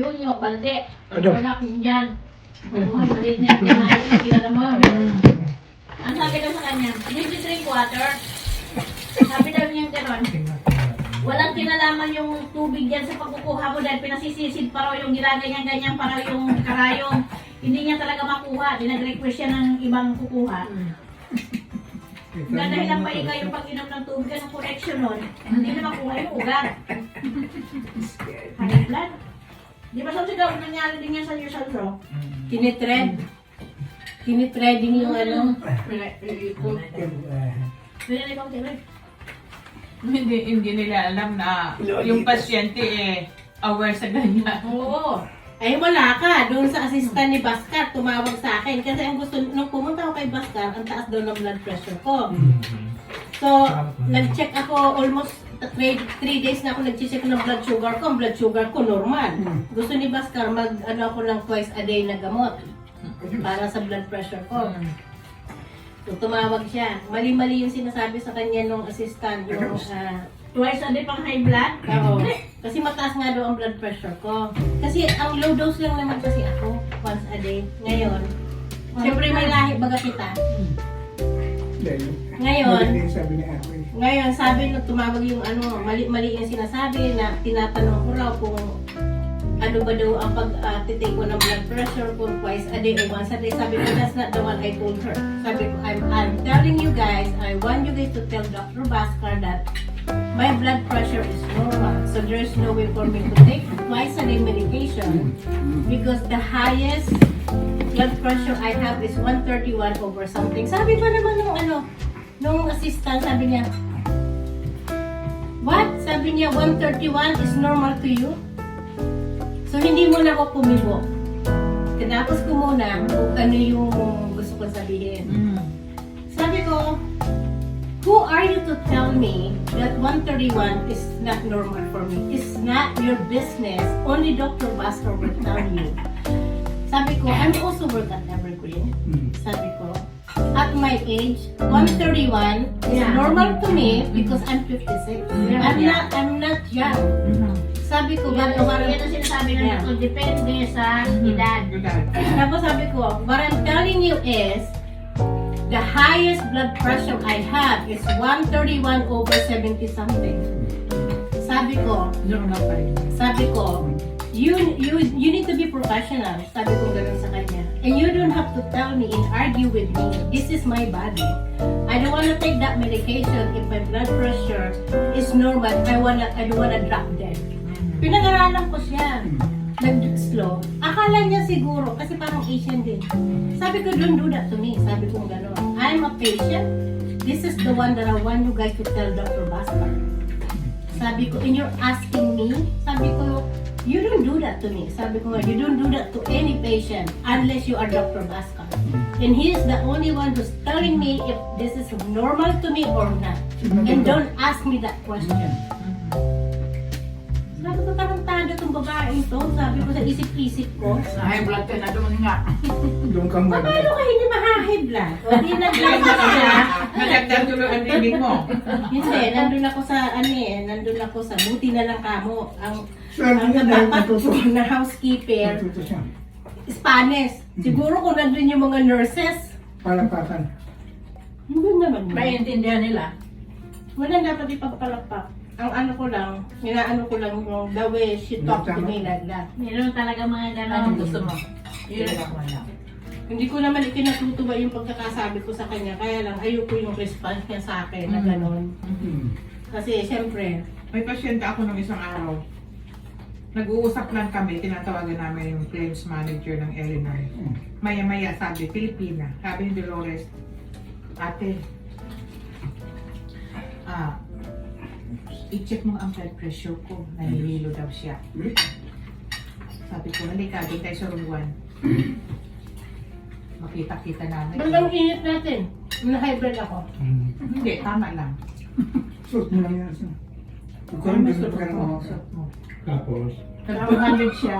Yun yung balde. Ano? Wala kong yan. Buhay maliit na yung kinain. Kilala mo. Ang sabi daw sa kanya, you need to drink water. Sabi daw niya gano'n. Walang kinalaman yung tubig dyan sa pagkukuha mo dahil pinasisisid pa raw yung ginaganyan-ganyan pa raw yung karayong. Hindi niya talaga makuha. Dinag-request siya ng ibang kukuha. Dahil lang pa ikaw yung pag-inom ng tubig ng connection nun, hindi na makuha yung ugat. High blood. Di ba sabi daw nangyari din yan sa iyo sa bro? Tinitread. Tinitreading yung ano. Pwede na ikaw tibay. Hindi, hindi nila alam na yung pasyente eh aware sa ganyan. Oo. Ay wala ka. Doon sa assistant ni Bascar, tumawag sa akin. Kasi ang gusto, nung pumunta ako kay Bascar, ang taas daw ng blood pressure ko. So, nag-check ako almost 3 days na ako nag-check ng blood sugar ko. Ang blood sugar ko normal. Gusto ni Bascar mag ano ako ng twice a day na gamot para sa blood pressure ko. So, tumawag siya. Mali-mali yung sinasabi sa kanya nung assistant, yung ah, Twice a day pang high blood? Oo. Kasi mataas nga daw ang blood pressure ko. Kasi ang low dose lang naman kasi ako, once a day. Ngayon, siyempre may lahi baga kita. Ngayon, sabi ni eh. ngayon sabi nung tumawag yung ano, mali-mali yung sinasabi na tinatanong ko raw kung ano ba daw ang pag-titake ko ng blood pressure kung twice a day or once a day. Sabi ko, that's not the one I told her. Sabi ko, I'm, I'm telling you guys, I want you guys to tell Dr. Bhaskar that my blood pressure is normal. So there's no way for me to take twice a day medication because the highest blood pressure I have is 131 over something. Sabi pa naman nung ano, nung assistant, sabi niya, What? Sabi niya, 131 is normal to you? So, hindi mo na ako kumibo. Tinapos ko muna kung ano yung gusto ko sabihin. Mm. Sabi ko, who are you to tell me that 131 is not normal for me? It's not your business. Only Dr. Bastor will tell you. Sabi ko, I'm also work at Evergreen. Sabi ko, at my age, 131 is Yeah. normal to me because I'm 56. Yeah. I'm not, I'm not young. Sabi ko, Yan, but ang sinasabi ng Yeah. depende sa edad. Tapos sabi ko, what I'm telling you is, the highest blood pressure I have is 131 over 70 something. Sabi ko, Normal pa rin. sabi ko, you, you, you need to be professional. Sabi ko ganun sa kanya. And you don't have to tell me and argue with me. This is my body. I don't want to take that medication if my blood pressure is normal. I wanna, I don't wanna drop dead. Pinag-aralan ko siya. Nag-slow. Akala niya siguro, kasi parang Asian din. Sabi ko, don't do that to me. Sabi ko gano'n. I'm a patient. This is the one that I want you guys to tell Dr. Bhaskar. Sabi ko, and you're asking me? Sabi ko, you don't do that to me. Sabi ko nga, you don't do that to any patient unless you are Dr. Bhaskar. And he is the only one who's telling me if this is normal to me or not. And don't ask me that question. Sabi ko, tarantado tong babaeng to. Sabi ko sa isip-isip ko. Sa high blood ka na doon nga. Doon ka Paano ka hindi ma-high blood? O di nag-blood siya. Madagdag tuloy ang reading mo. Hindi, nandun ako sa, ano eh, nandun ako sa buti na lang kamo. Ang, Sabi ang ko na housekeeper. Spanish. Siguro kung nandun yung mga nurses, Palapakan. hindi naman. Maintindihan nila. Wala dapat ipagpalakpak. Ang ano ko lang, inaano ko lang yung the way she talked to me like that. Meron talaga mga gano'n. gusto mo? Yun. Hindi ko naman ikinatutuwa yung pagkakasabi ko sa kanya, kaya lang ayoko yung response niya sa akin na Mm. gano'n. Hmm. Kasi siyempre, May pasyente ako nung isang araw. Nag-uusap lang kami, tinatawagan namin yung claims manager ng Illinois. Maya-maya sabi, Pilipina. Sabi ni Dolores, ate, ah, i-check mo ang blood pressure ko. Nahihilo daw siya. Sabi ko, halika, doon tayo sa room 1. Makita-kita namin. ba't ang init natin? Blood ako. Hindi, tama lang. Suot mo lang yan. Ikaw rin Ano gusto ka ng mga. Tapos? Nag-200 siya.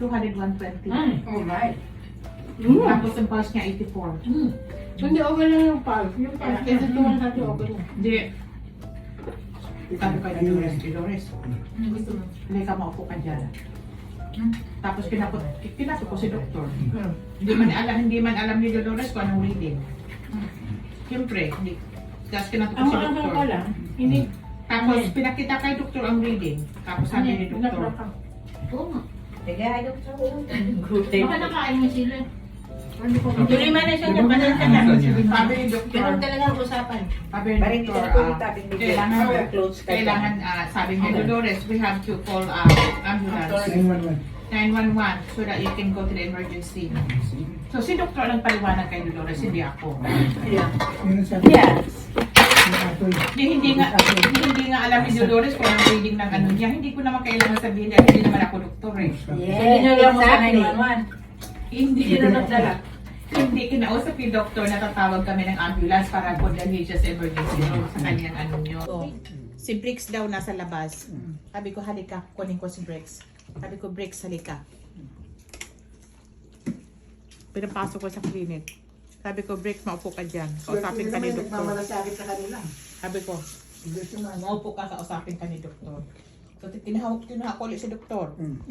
200, 120. Oh my. Mm. Tapos ang pulse niya 84. Hindi, okay lang yung pulse. Yung pulse, kasi tuwan natin okay lang. Hindi. Sabi ko kay Dolores, Dolores, Gusto mo? hindi ka maupo ka dyan. Tapos pinapot, pinapot ko si doktor. Hindi man alam, hindi man alam ni Dolores kung anong reading. Siyempre, hindi. Tapos pinapot ko Ang si doktor. ko lang, hindi, Tapos pinakita kay doktor ang reading. Tapos sabi ni doktor, nakaka- Oo nga. Gluten. Baka nakain mo sila. Hindi man na siya niya, pasensya na. sabi ni doktor, Ganun talaga ang usapan. sabi ni doktor, ah, kailangan, kailangan, ah, sabi ni Dolores, we have to call uh, ambulance. 911. 911 so that you can go to the emergency. So si doktor ang paliwanag kay Dolores, hindi ako. Yes. Hindi, hindi nga hindi nga alam ni Dolores kung anong reading ng ano niya. Hindi ko naman kailangan sabihin dahil hindi naman ako doktor eh. Hindi nyo lang exactly. Hindi kinakadala. Hindi kinausap ni doktor na tatawag kami ng ambulance para siya sa emergency room sa kanyang ano niyo. So, si Briggs daw nasa labas. Sabi ko, halika, kunin ko si Briggs. Sabi ko, Briggs, halika. Pinapasok ko sa clinic. Sabi ko, Briggs, maupo ka dyan. Kausapin ka ni doktor. Nagmamalasakit sa kanila. Sabi ko, mo. maupo ka, kausapin ka ni doktor. So, tinahawag ko ulit si doktor. Hmm.